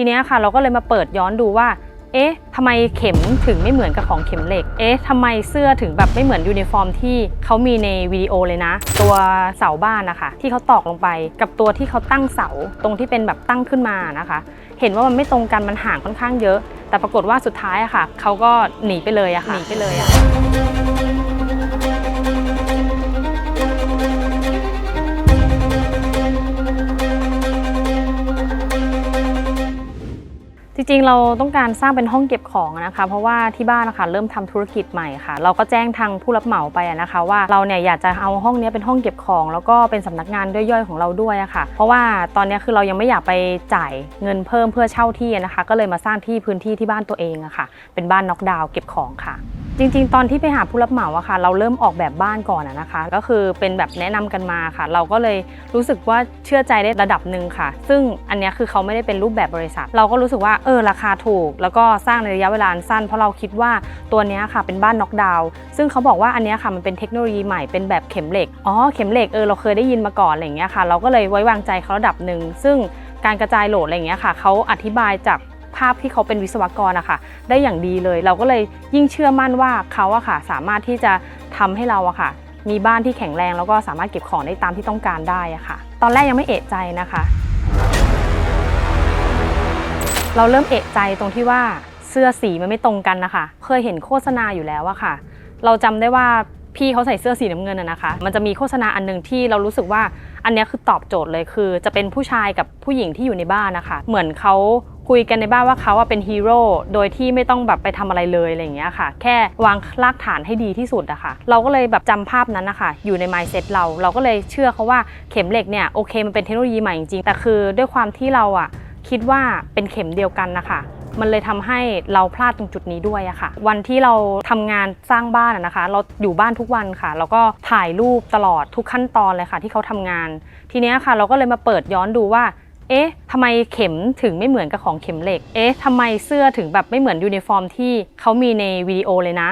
ทีนี้ค่ะเราก็เลยมาเปิดย้อนดูว่า เอ๊ะทำไมเข็มถึงไม่เหมือนกับของเข็มเหล็ก เอ๊ะทำไมเสื้อถึงแบบไม่เหมือนยูนิฟอร์มที่เขามีในวิดีโอเลยนะ ตัวเสาบ้านนะคะที่เขาตอกลงไป กับตัวที่เขาตั้งเสาตรงที่เป็นแบบตั้งขึ้นมานะคะ เห็นว่ามันไม่ตรงกันมันห่างค่อนข้างเยอะ แต่ปรากฏว่าสุดท้ายอะค่ะเขาก็หนีไปเลยอะค่ะหนีไปเลยอะ จริงๆ เราต้องการสร้างเป็นห้องเก็บของนะคะ เพราะว่าที่บ้านนะคะเริ่มทำธุรกิจใหม่ค่ะ เราก็แจ้งทางผู้รับเหมาไปนะคะ ว่าเราเนี่ยอยากจะเอาห้องนี้เป็นห้องเก็บของ แล้วก็เป็นสำนักงานย่อยๆของเราด้วยะค่ะ เพราะว่าตอนนี้คือเรายังไม่อยากไปจ่ายเงินเพิ่มเพื่อเช่าที่นะคะ ก็เลยมาสร้างที่พื้นที่ที่บ้านตัวเองอะค่ะ เป็นบ้านน็อกดาวน์เก็บของค่ะจริงๆ ตอนที่ไปหาผู้รับเหมาอะค่ะ เราเริ่มออกแบบบ้านก่อนอะนะคะ ก็คือเป็นแบบแนะนำกันมาค่ะ เราก็เลยรู้สึกว่าเชื่อใจได้ระดับหนึ่งค่ะ ซึ่งอันนี้คือเขาไม่ได้เป็นรูปแบบบริษัท เราก็รู้สึกว่าเเออราคาถูก แล้วก็สร้างในระยะเวลาสั้น เพราะเราคิดว่าตัวนี้ค่ะเป็นบ้านน็อกดาวน์ซึ่งเขาบอกว่าอันนี้ค่ะมันเป็นเทคโนโลยีใหม่เป็นแบบเข็มเหล็กอ๋อเข็มเหล็กเออเราเคยได้ยินมาก่อนอะไรอย่างเงี้ยค่ะ เราก็เลยไว้วางใจเขาระดับหนึ่งซึ่งการกระจายโหลดอะไรอย่างเงี้ยค่ะเขาอธิบายจากภาพที่เขาเป็นวิศวกรอะค่ะได้อย่างดีเลย เราก็เลยยิ่งเชื่อมั่นว่าเขาอะค่ะ สามารถที่จะทำให้เราอะค่ะ มีบ้านที่แข็งแรงแล้วก็สามารถเก็บของได้ตามที่ต้องการได้อะค่ะ ตอนแรกยังไม่เอะใจนะคะ เราเริ่มเอะใจตรงที่ว่าเสื้อสีมันไม่ตรงกันนะคะเคยเห็นโฆษณาอยู่แล้วอะค่ะ เราจำได้ว่าพี่เขาใส่เสื้อสีน้ำเงินอะนะคะ มันจะมีโฆษณาอันหนึ่งที่เรารู้สึกว่าอันนี้คือตอบโจทย์เลยคือ จะเป็นผู้ชายกับผู้หญิงที่อยู่ในบ้านนะคะ เหมือนเขาคุยกันในบ้านว่าเขาเป็นฮีโร่โดยที่ไม่ต้องแบบไปทำอะไรเลยอะไรอย่างเงี้ยค่ะ แค่วางรากฐานให้ดีที่สุดอะค่ะ เราก็เลยแบบจำภาพนั้นนะคะอยู่ใน mindset เราเราก็เลยเชื่อเขาว่าเข็มเหล็กเนี่ยโอเคมันเป็นเทคโนโลยีใหม่จริงแต่คือด้วยความที่เราอะ คิดว่าเป็นเข็มเดียวกันนะคะมันเลยทำให้เราพลาดตรงจุดนี้ด้วยอะค่ะ วันที่เราทำงานสร้างบ้านอะนะคะ เราอยู่บ้านทุกวันค่ะ แล้วก็ถ่ายรูปตลอดทุกขั้นตอนเลยค่ะ ที่เขาทำงาน ทีเนี้ยค่ะ เราก็เลยมาเปิดย้อนดูว่า เอ๊ะทำไมเข็มถึงไม่เหมือนกับของเข็มเหล็ก เอ๊ะทำไมเสื้อถึงแบบไม่เหมือนยูนิฟอร์มที่เขามีในวิดีโอเลยนะ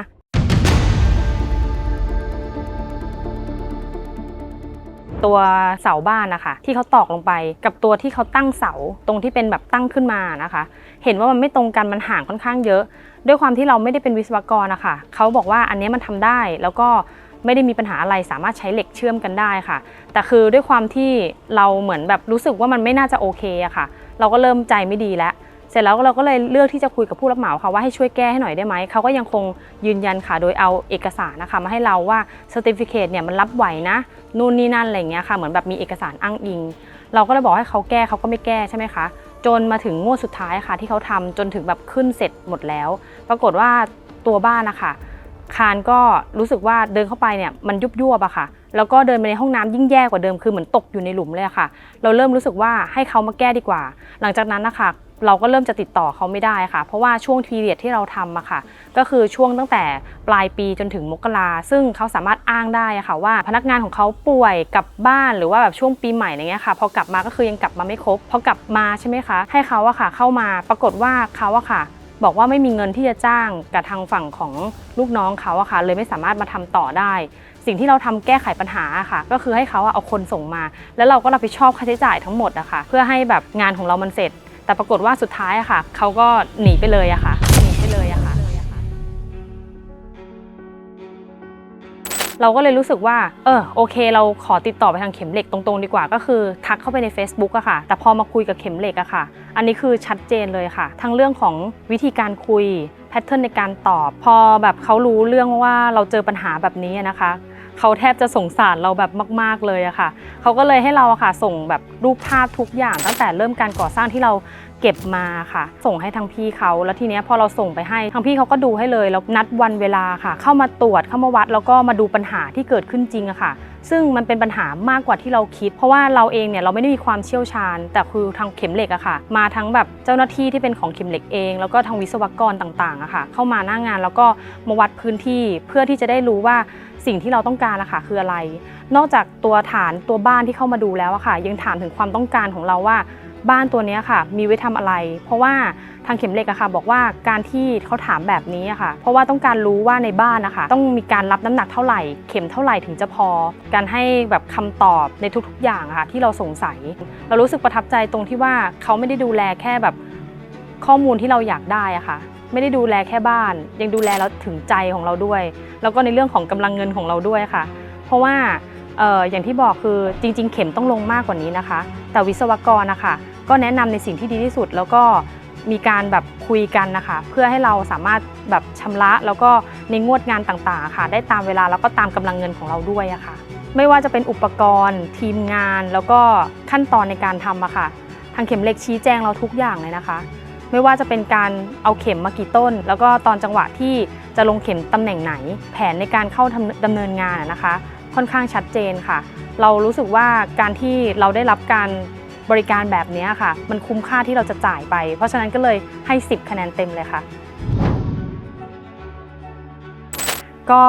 ตัวเสาบ้านนะคะ ที่เขาตอกลงไป กับตัวที่เขาตั้งเสาตรงที่เป็นแบบตั้งขึ้นมานะคะ เห็นว่ามันไม่ตรงกันมันห่างค่อนข้างเยอะ ด้วยความที่เราไม่ได้เป็นวิศวกรนะคะเขาบอกว่าอันนี้มันทำได้แล้วก็ไม่ได้มีปัญหาอะไรสามารถใช้เหล็กเชื่อมกันได้ค่ะ แต่คือด้วยความที่เราเหมือนแบบรู้สึกว่ามันไม่น่าจะโอเคอะค่ะ เราก็เริ่มใจไม่ดีแล้ว เสร็จแล้วเราก็เลยเลือกที่จะคุยกับผู้รับเหมาค่ะว่าให้ช่วยแก้ให้หน่อยได้ไหมเขาก็ยังคงยืนยันค่ะ โดยเอาเอกสารนะคะมาให้เราว่า Certificate เนี่ยมันรับไหวนะนู่นนี่นั่นอะไรอย่างเงี้ยค่ะเหมือนแบบมีเอกสารอ้างอิง เราก็เลยบอกให้เขาแก้เขาก็ไม่แก้ใช่ไหมคะจนมาถึงงวดสุดท้ายค่ะ ที่เขาทำจนถึงแบบขึ้นเสร็จหมดแล้ว ปรากฏว่าตัวบ้านนะคะคานก็รู้สึกว่าเดินเข้าไปเนี่ยมันยุบยวบอะค่ะ แล้วก็เดินไปในห้องน้ำยิ่งแย่กว่าเดิมคือเหมือนตกอยู่ในหลุมเลยค่ะ เราเริ่มรู้สึกว่าให้เขามาแก้ดีกว่า หลังจากนั้นนะคะ เราก็เริ่มจะติดต่อเขาไม่ได้ค่ะ เพราะว่าช่วงทีเรียดที่เราทำอะค่ะ ก็คือช่วงตั้งแต่ปลายปีจนถึงมกราซึ่งเขาสามารถอ้างได้อะค่ะว่า พนักงานของเขาป่วยกลับบ้านหรือว่าแบบช่วงปีใหม่อะไรเงี้ยค่ะ พอกลับมาก็คือยังกลับมาไม่ครบพอกลับมาใช่ไหมคะ ให้เขาอะค่ะ เข้ามาปรากฏว่าเขาอะค่ะ บอกว่าไม่มีเงินที่จะจ้างกับทางฝั่งของลูกน้องเขาอะค่ะ เลยไม่สามารถมาทำต่อได้ สิ่งที่เราทำแก้ไขปัญหาค่ะ ก็คือให้เขาอะเอาคนส่งมา แล้วเราก็รับผิดชอบค่าใช้จ่ายทั้งหมดอะค่ะเพื่อให้แบบงานของเรามันเสร็จ แต่ปรากฏว่าสุดท้ายอะค่ะเขาก็หนีไปเลยอะค่ะหนีไปเลยอะค่ะ เราก็เลยรู้สึกว่า เออโอเค เราขอติดต่อไปทางเข็มเหล็กตรงๆดีกว่า ก็คือทักเข้าไปใน Facebook อะค่ะ แต่พอมาคุยกับเข็มเหล็กอะค่ะ อันนี้คือชัดเจนเลยค่ะ ทั้งเรื่องของวิธีการคุยแพทเทิร์นในการตอบ พอแบบเขารู้เรื่องว่าเราเจอปัญหาแบบนี้นะคะ เขาแทบจะสงสารเราแบบมาก ๆเลยอะค่ะ เขาก็เลยให้เราอะค่ะ ส่งแบบรูปภาพทุกอย่างตั้งแต่เริ่มการก่อสร้างที่เราเก็บมาค่ะ ส่งให้ทางพี่เขาแล้วทีเนี้ยพอเราส่งไปให้ทางพี่เขาก็ดูให้เลยแล้วนัดวันเวลาค่ะ เข้ามาตรวจเข้ามาวัดแล้วก็มาดูปัญหาที่เกิดขึ้นจริงอะค่ะ ซึ่งมันเป็นปัญหามากกว่าที่เราคิด เพราะว่าเราเองเนี่ยเราไม่ได้มีความเชี่ยวชาญ แต่คือทางเข็มเหล็กอะค่ะ มาทั้งแบบเจ้าหน้าที่ที่เป็นของเข็มเหล็กเอง แล้วก็ทางวิศวกรต่างๆอะค่ะ เข้ามาหน้างานแล้วก็มาวัดพื้นที่เพื่อที่จะได้รู้ว่าสิ่งที่เราต้องการอะค่ะคืออะไร นอกจากตัวฐานตัวบ้านที่เข้ามาดูแล้วอะค่ะ ยังถามถึงความต้องการของเราว่า บ้านตัวนี้ค่ะ มีไว้ทำอะไร เพราะว่าทางเข็มเหล็กอะค่ะ บอกว่าการที่เขาถามแบบนี้อะค่ะ เพราะว่าต้องการรู้ว่าในบ้านนะคะ ต้องมีการรับน้ำหนักเท่าไหร่ เข็มเท่าไหร่ถึงจะพอ การให้แบบคำตอบในทุกๆ อย่างค่ะ ที่เราสงสัย เรารู้สึกประทับใจตรงที่ว่าเขาไม่ได้ดูแลแค่แบบข้อมูลที่เราอยากได้อะค่ะ ไม่ได้ดูแลแค่บ้าน ยังดูแลเราถึงใจของเราด้วย แล้วก็ในเรื่องของกำลังเงินของเราด้วยค่ะ เพราะว่าอย่างที่บอกคือจริง ๆ เข็มต้องลงมากกว่านี้นะคะ แต่วิศวกรนะคะ ก็แนะนำในสิ่งที่ดีที่สุด แล้วก็มีการแบบคุยกันนะคะ เพื่อให้เราสามารถแบบชำระแล้วก็ในงวดงานต่างๆค่ะ ได้ตามเวลาแล้วก็ตามกำลังเงินของเราด้วยอะค่ะ ไม่ว่าจะเป็นอุปกรณ์ ทีมงาน แล้วก็ขั้นตอนในการทำอะค่ะ ทางเข็มเหล็กชี้แจงเราทุกอย่างเลยนะคะ ไม่ว่าจะเป็นการเอาเข็มมากี่ต้น แล้วก็ตอนจังหวะที่จะลงเข็มตำแหน่งไหน แผนในการเข้าดำเนินงานนะคะ ค่อนข้างชัดเจนค่ะ เรารู้สึกว่าการที่เราได้รับการ บริการแบบนี้ค่ะ มันคุ้มค่าที่เราจะจ่ายไป เพราะฉะนั้นก็เลยให้ 10 คะแนนเต็มเลยค่ะ ก็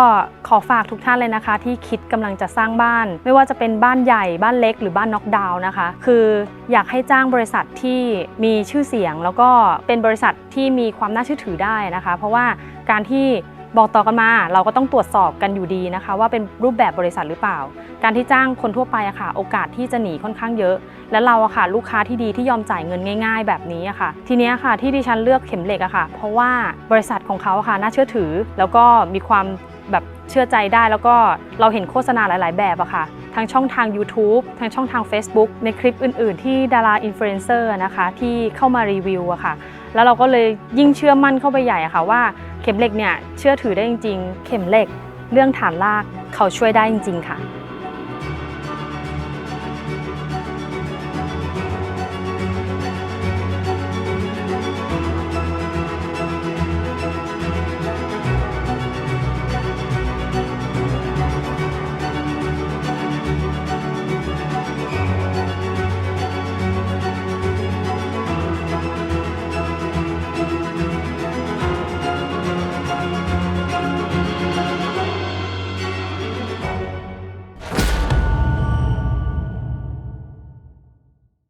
ขอฝากทุกท่านเลยนะคะ ที่คิดกำลังจะสร้างบ้าน ไม่ว่าจะเป็นบ้านใหญ่บ้านเล็กหรือบ้านน็อกดาวน์นะคะ คืออยากให้จ้างบริษัทที่มีชื่อเสียง แล้วก็เป็นบริษัทที่มีความน่าเชื่อถือได้นะคะ เพราะว่าการที่ บอกต่อกันมาเราก็ต้องตรวจสอบกันอยู่ดีนะคะ ว่าเป็นรูปแบบบริษัทหรือเปล่า การที่จ้างคนทั่วไปอะค่ะ โอกาสที่จะหนีค่อนข้างเยอะ และเราอะค่ะ ลูกค้าที่ดีที่ยอมจ่ายเงินง่าย ๆ แบบนี้อะค่ะ ทีเนี้ยค่ะที่ดิฉันเลือกเข็มเหล็กอะค่ะ เพราะว่าบริษัทของเขาอะค่ะน่าเชื่อถือ แล้วก็มีความแบบเชื่อใจได้แล้วก็เราเห็นโฆษณาหลาย ๆ แบบอะค่ะทั้งช่องทาง YouTube ทั้งช่องทาง Facebook ในคลิปอื่น ๆ ที่ดาราอินฟลูเอนเซอร์นะคะที่เข้ามารีวิวอะค่ะ แล้วเราก็เลยยิ่งเชื่อมั่นเข้าไปใหญ่อะค่ะว่า ข็มเหล็กเนี่ยเชื่อถือได้จริง ๆ เข็มเหล็ก เรื่องฐานลากเขาช่วยได้จริง ๆ ค่ะ